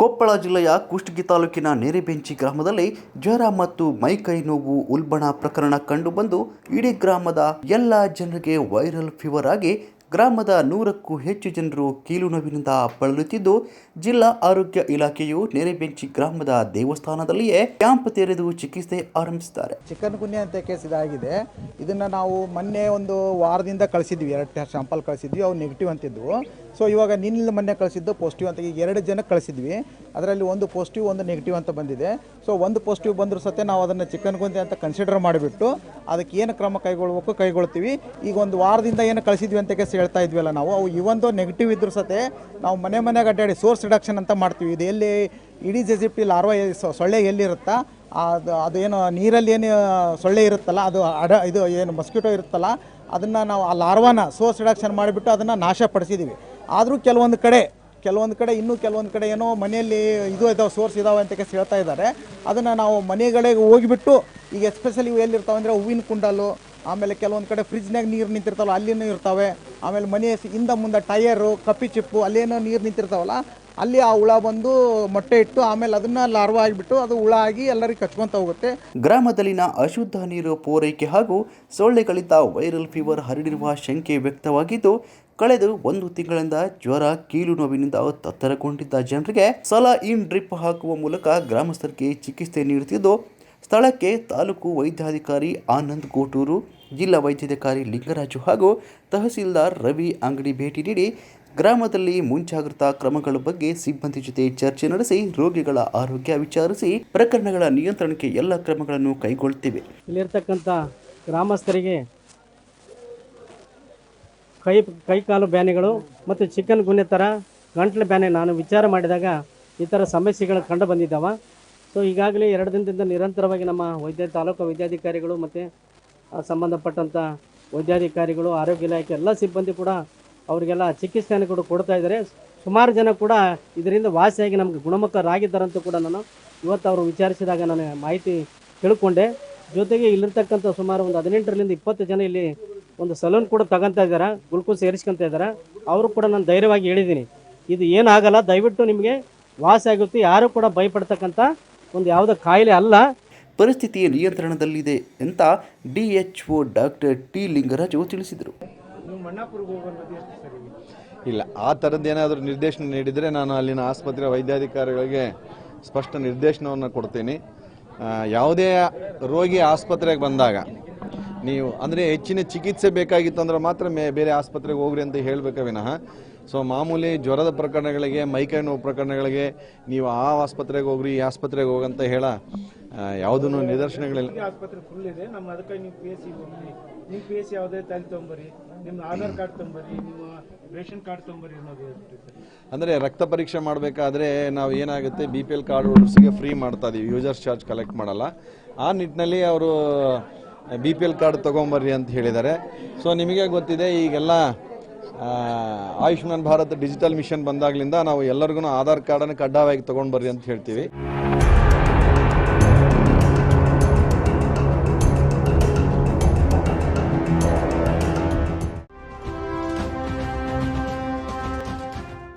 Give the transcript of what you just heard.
ಕೊಪ್ಪಳ ಜಿಲ್ಲೆಯ ಕುಷ್ಟಗಿ ತಾಲೂಕಿನ ನೆರೆಬೆಂಚಿ ಗ್ರಾಮದಲ್ಲಿ ಜ್ವರ ಮತ್ತು ಮೈಕೈ ನೋವು ಉಲ್ಬಣ ಪ್ರಕರಣ ಕಂಡುಬಂದು ಇಡೀ ಗ್ರಾಮದ ಎಲ್ಲ ಜನರಿಗೆ ವೈರಲ್ ಫೀವರ್ ಆಗಿ ಗ್ರಾಮದ ನೂರಕ್ಕೂ ಹೆಚ್ಚು ಜನರು ಕೀಲು ನೋವಿನಿಂದ ಬಳಲುತ್ತಿದ್ದು, ಜಿಲ್ಲಾ ಆರೋಗ್ಯ ಇಲಾಖೆಯು ನೆರೆಬೆಂಚಿ ಗ್ರಾಮದ ದೇವಸ್ಥಾನದಲ್ಲಿಯೇ ಕ್ಯಾಂಪ್ ತೆರೆದು ಚಿಕಿತ್ಸೆ ಆರಂಭಿಸಿದ್ದಾರೆ. ಚಿಕನ್ ಗುನ್ಯ ಅಂತ ಕೇಸ್ ಇದಾಗಿದೆ. ಇದನ್ನ ನಾವು ಮೊನ್ನೆ ಒಂದು ವಾರದಿಂದ ಕಳಿಸಿದ್ವಿ. ಎರಡು ಸ್ಯಾಂಪಲ್ ಕಳಿಸಿದ್ವಿ. ಅವು ನೆಗೆಟಿವ್ ಅಂತಿದ್ವು. ಸೊ ಇವಾಗ ನಿನ್ನೆ ಮೊನ್ನೆ ಕಳಿಸಿದ್ದು ಪಾಸಿಟಿವ್ ಅಂತ. ಈಗ ಎರಡು ಜನ ಕಳಿಸಿದ್ವಿ. ಅದರಲ್ಲಿ ಒಂದು ಪಾಸಿಟಿವ್ ಒಂದು ನೆಗೆಟಿವ್ ಅಂತ ಬಂದಿದೆ. ಸೊ ಒಂದು ಪಾಸಿಟಿವ್ ಬಂದರೂ ಸತ್ಯ ನಾವು ಅದನ್ನು ಚಿಕನ್ ಗುಂತೆ ಅಂತ ಕನ್ಸಿಡರ್ ಮಾಡಿಬಿಟ್ಟು, ಅದಕ್ಕೆ ಏನು ಕ್ರಮ ಕೈಗೊಳ್ಬೇಕು, ಕೈಗೊಳ್ತೀವಿ. ಈಗ ಒಂದು ವಾರದಿಂದ ಏನು ಕಳಿಸಿದ್ವಿ ಅಂತ ಕೇಸ್ ಹೇಳ್ತಾ ಇದ್ವಲ್ಲ ನಾವು, ಅವು ಇವೊಂದು ನೆಗೆಟಿವ್ ಇದ್ರೂ ಸತೆ ನಾವು ಮನೆ ಮನೆಗೆ ಅಡ್ಡಾಡಿ ಸೋರ್ಸ್ ರಿಡಕ್ಷನ್ ಅಂತ ಮಾಡ್ತೀವಿ. ಇದು ಎಲ್ಲಿ ಇಡೀ ಜೆಜಿಪ್ಟಿ ಲಾರ್ವ ಸೊಳ್ಳೆ ಎಲ್ಲಿರುತ್ತಾ? ಅದು ಅದೇನು ನೀರಲ್ಲಿ ಏನು ಸೊಳ್ಳೆ ಇರುತ್ತಲ್ಲ, ಅದು ಅಡ ಇದು ಏನು ಮಸ್ಕಿಟೋ ಇರುತ್ತಲ್ಲ, ಅದನ್ನು ನಾವು ಆ ಲಾರ್ವಾನ ಸೋರ್ಸ್ ರಿಡಕ್ಷನ್ ಮಾಡಿಬಿಟ್ಟು ಅದನ್ನು ನಾಶಪಡಿಸಿದ್ದೀವಿ ಆದರೂ ಕೆಲವೊಂದು ಕಡೆ ಕೆಲವೊಂದು ಕಡೆ ಇನ್ನೂ ಕೆಲವೊಂದು ಕಡೆ ಏನೋ ಮನೆಯಲ್ಲಿ ಇದು ಇದಾವೆ ಸೋರ್ಸ್ ಇದಾವೆ ಅಂತ ಕೇಸ್ ಹೇಳ್ತಾ ಇದ್ದಾರೆ. ಅದನ್ನು ನಾವು ಮನೆಗಳಿಗೆ ಹೋಗಿಬಿಟ್ಟು, ಈಗ ಎಸ್ಪೆಷಲಿ ಇವು ಎಲ್ಲಿರ್ತಾವೆ ಅಂದರೆ ಹೂವಿನ ಕುಂಡಲು, ಆಮೇಲೆ ಕೆಲವೊಂದು ಕಡೆ ಫ್ರಿಜ್ನಾಗ ನೀರು ನಿಂತಿರ್ತಾವಲ್ಲ, ಅಲ್ಲಿನೂ ಇರ್ತವೆ. ಆಮೇಲೆ ಮನೆ ಹಿಂದೆ ಮುಂದೆ ಟಯರು, ಕಪ್ಪಿ ಚಿಪ್ಪು, ಅಲ್ಲೇನೋ ನೀರು ನಿಂತಿರ್ತಾವಲ್ಲ, ಅಲ್ಲಿ ಆ ಹುಳ ಬಂದು ಮೊಟ್ಟೆ ಇಟ್ಟು ಆಮೇಲೆ ಅದನ್ನ ಲಾರ್ವ ಆಗಿಬಿಟ್ಟು ಅದು ಹುಳ ಆಗಿ ಎಲ್ಲರಿಗೆ ಕಚ್ಕೊಂತ ಹೋಗುತ್ತೆ. ಗ್ರಾಮದಲ್ಲಿನ ಅಶುದ್ಧ ನೀರು ಪೂರೈಕೆ ಹಾಗೂ ಸೊಳ್ಳೆಗಳಿಂದ ವೈರಲ್ ಫೀವರ್ ಹರಡಿರುವ ಶಂಕೆ ವ್ಯಕ್ತವಾಗಿದ್ದು, ಕಳೆದು ಒಂದು ತಿಂಗಳಿಂದ ಜ್ವರ, ಕೀಲು ನೋವಿನಿಂದ ತತ್ತರಗೊಂಡಿದ್ದ ಜನರಿಗೆ ಸಲ ಇನ್ ಡ್ರಿಪ್ ಹಾಕುವ ಮೂಲಕ ಗ್ರಾಮಸ್ಥರಿಗೆ ಚಿಕಿತ್ಸೆ ನೀಡುತ್ತಿದ್ದು ಸ್ಥಳಕ್ಕೆ ತಾಲೂಕು ವೈದ್ಯಾಧಿಕಾರಿ ಆನಂದ್ ಕೋಟೂರು ಜಿಲ್ಲಾ ವೈದ್ಯಾಧಿಕಾರಿ ಲಿಂಗರಾಜು ಹಾಗೂ ತಹಸೀಲ್ದಾರ್ ರವಿ ಅಂಗಡಿ ಭೇಟಿ ನೀಡಿ ಗ್ರಾಮದಲ್ಲಿ ಮುಂಜಾಗ್ರತಾ ಕ್ರಮಗಳ ಬಗ್ಗೆ ಸಿಬ್ಬಂದಿ ಜೊತೆ ಚರ್ಚೆ ನಡೆಸಿ ರೋಗಿಗಳ ಆರೋಗ್ಯ ವಿಚಾರಿಸಿ ಪ್ರಕರಣಗಳ ನಿಯಂತ್ರಣಕ್ಕೆ ಎಲ್ಲ ಕ್ರಮಗಳನ್ನು ಕೈಗೊಳ್ಳುತ್ತಿವೆ. ಇಲ್ಲಿರ್ತಕ್ಕಂಥ ಗ್ರಾಮಸ್ಥರಿಗೆ ಕೈ, ಕೈಕಾಲು ಬ್ಯಾನೆಗಳು ಮತ್ತು ಚಿಕನ್ ಗುನ್ಯ ಥರ ಗಂಟ್ಲು ಬ್ಯಾನೆ ನಾನು ವಿಚಾರ ಮಾಡಿದಾಗ ಈ ಥರ ಸಮಸ್ಯೆಗಳು ಕಂಡು ಬಂದಿದ್ದಾವೆ. ಸೊ ಈಗಾಗಲೇ ಎರಡು ದಿನದಿಂದ ನಿರಂತರವಾಗಿ ನಮ್ಮ ವೈದ್ಯ, ತಾಲೂಕು ವೈದ್ಯಾಧಿಕಾರಿಗಳು ಮತ್ತು ಸಂಬಂಧಪಟ್ಟಂಥ ವೈದ್ಯಾಧಿಕಾರಿಗಳು, ಆರೋಗ್ಯ ಇಲಾಖೆ ಎಲ್ಲ ಸಿಬ್ಬಂದಿ ಕೂಡ ಅವರಿಗೆಲ್ಲ ಚಿಕಿತ್ಸೆಯನ್ನು ಕೂಡ ಕೊಡ್ತಾ ಇದ್ದಾರೆ. ಸುಮಾರು ಜನ ಕೂಡ ಇದರಿಂದ ವಾಸಿಯಾಗಿ ನಮಗೆ ಗುಣಮುಖರಾಗಿದ್ದಾರಂತ ಕೂಡ ನಾನು ಇವತ್ತು ಅವರು ವಿಚಾರಿಸಿದಾಗ ನಾನು ಮಾಹಿತಿ ತಿಳ್ಕೊಂಡೆ. ಜೊತೆಗೆ ಇಲ್ಲಿರ್ತಕ್ಕಂಥ ಸುಮಾರು ಒಂದು ಹದಿನೆಂಟರಿಂದ ಇಪ್ಪತ್ತು ಜನ ಇಲ್ಲಿ ಒಂದು ಸಲೂನ್ ಕೂಡ ತಗೊಂತ ಇದ್ದಾರೆ ಗ್ಲುಕೋಸ್ ಏರಿಸ್ಕೊತಾ ಇದ್ದಾರೆ. ಅವರು ಕೂಡ ನಾನು ಧೈರ್ಯವಾಗಿ ಹೇಳಿದ್ದೀನಿ. ಇದು ಏನಾಗಲ್ಲ, ದಯವಿಟ್ಟು ನಿಮಗೆ ವಾಸಿಯಾಗುತ್ತೆ. ಯಾರು ಕೂಡ ಭಯಪಡ್ತಕ್ಕಂಥ ಒಂದು ಯಾವುದೋ ಕಾಯಿಲೆ ಅಲ್ಲ. ಪರಿಸ್ಥಿತಿ ನಿಯಂತ್ರಣದಲ್ಲಿದೆ ಅಂತ D H O doctor T Lingaraju ತಿಳಿಸಿದರು. ಇಲ್ಲ ಆ ಥರದ್ದು ಏನಾದರೂ ನಿರ್ದೇಶನ ನೀಡಿದರೆ ನಾನು ಅಲ್ಲಿನ ಆಸ್ಪತ್ರೆ ವೈದ್ಯಾಧಿಕಾರಿಗಳಿಗೆ ಸ್ಪಷ್ಟ ನಿರ್ದೇಶನವನ್ನು ಕೊಡ್ತೀನಿ. ಯಾವುದೇ ರೋಗಿ ಆಸ್ಪತ್ರೆಗೆ ಬಂದಾಗ ನೀವು ಅಂದರೆ ಹೆಚ್ಚಿನ ಚಿಕಿತ್ಸೆ ಬೇಕಾಗಿತ್ತು ಅಂದ್ರೆ ಮಾತ್ರ ಮೇ ಬೇರೆ ಆಸ್ಪತ್ರೆಗೆ ಹೋಗ್ರಿ ಅಂತ ಹೇಳಬೇಕ ವಿನಃ? ಸೊ ಮಾಮೂಲಿ ಜ್ವರದ ಪ್ರಕರಣಗಳಿಗೆ ಮೈಕೈ ನೋವು ಪ್ರಕರಣಗಳಿಗೆ ನೀವು ಆ ಆಸ್ಪತ್ರೆಗೆ ಹೋಗ್ರಿ ಈ ಆಸ್ಪತ್ರೆಗೆ ಹೋಗಂತ ಹೇಳ. ಯಾವುದೂ ನಿದರ್ಶನಗಳಿಲ್ಲ. ಆಸ್ಪತ್ರೆ ಫುಲ್ ಇದೆ. ನಮ್ಮ ಅದಕ್ಕೆ ನೀವು ಪಿ ಎಸ್ ಸಿ ಹೋಗ್ರಿ. ನಿಮ್ಮ ಪಿ ಎಸ್ ಸಿ ಯಾವುದೇ ತಾಲಿ ತೊಗೊಂಬರಿ ನಿಮ್ಮ ಆಧಾರ್ ಕಾರ್ಡ್ ತೊಗೊಂಬರಿ ನಿಮ್ಮ ರೇಷನ್ ಕಾರ್ಡ್ ತೊಗೊಂಬರಿ ಅನ್ನೋದು ಅಂದರೆ ರಕ್ತ ಪರೀಕ್ಷೆ ಮಾಡಬೇಕಾದ್ರೆ ನಾವು ಏನಾಗುತ್ತೆ B P L card free ಮಾಡ್ತಾ ಇದೀವಿ. ಯೂಸರ್ಸ್ ಚಾರ್ಜ್ ಕಲೆಕ್ಟ್ ಮಾಡಲ್ಲ. ಆ ನಿಟ್ಟಿನಲ್ಲಿ ಅವರು ಬಿ ಪಿ ಎಲ್ ಕಾರ್ಡ್ ತೊಗೊಂಬರ್ರಿ ಅಂತ ಹೇಳಿದ್ದಾರೆ. ಸೊ ನಿಮಗೆ ಗೊತ್ತಿದೆ, ಈಗೆಲ್ಲ ಆಯುಷ್ಮಾನ್ ಭಾರತ್ ಡಿಜಿಟಲ್ ಮಿಷನ್ ಬಂದಾಗಲಿಂದ ನಾವು ಎಲ್ಲರಿಗೂ ಆಧಾರ್ ಕಾರ್ಡನ್ನು ಕಡ್ಡಾಯವಾಗಿ ತೊಗೊಂಡು ಬರ್ರಿ ಅಂತ ಹೇಳ್ತೀವಿ.